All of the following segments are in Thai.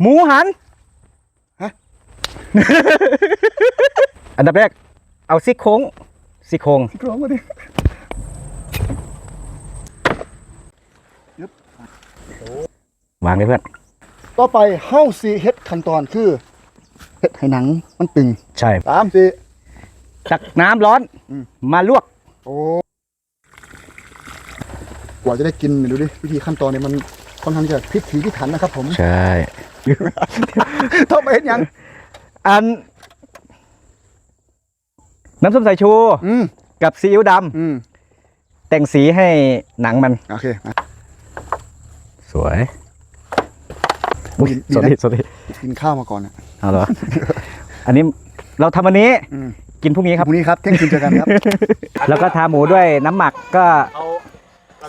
หมูหันฮะ อันดับแรก เอาซี่โครงซี่โครงกรองมาดิวางเลยเพื่อน ต่อไปเฮาสิเฮ็ดขั้นตอนคือเฮ็ดให้หนังมันตึงใช่สามสี่ ตักน้ำร้อนอืม มาลวก โอ้กว่าจะได้กินเนี่ยดูดิ วิธีขั้นตอนเนี่ยมัน ค่อนข้างที่จะพิถีพิถันนะครับ ผมใช่ต้องไปเฮ็ดหยังอัน น้ำส้มสายชูอืมกับซีอิ๊วดอืมำแต่งสีให้หนังมัน โอเคมา สวยอุ๊ยดีสวัสนะดีสวัสดีกินข้าวมาก่อนนะเอาเหรอ อันนี้เราทำวันนี้อืมกินพรุ่งนี้ครับ พรุ่งนี้ครับเที่ยงคืนเจอกันครับ แล้วก็ทาหมูด้วยน้ำหมักก็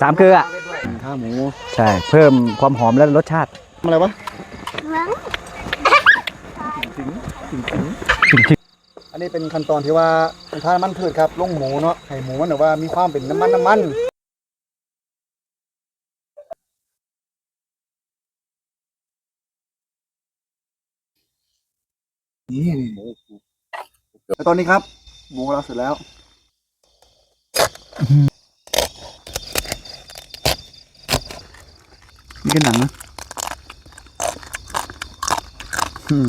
สามเกลือกิน ข้าวหมูใช่ เพิ่มความหอมและรสชาติทำอะไรวะอันนี้เป็นขั้นตอนที่ว่าทานมันพืชครับลงหมูเนาะให้หมูมันแบบว่ามีความเป็นน้ำมันน้ำมันนี่แล้วตอนนี้ครับหมูเราเสร็จแล้ว นี่ก็หนังนะอืม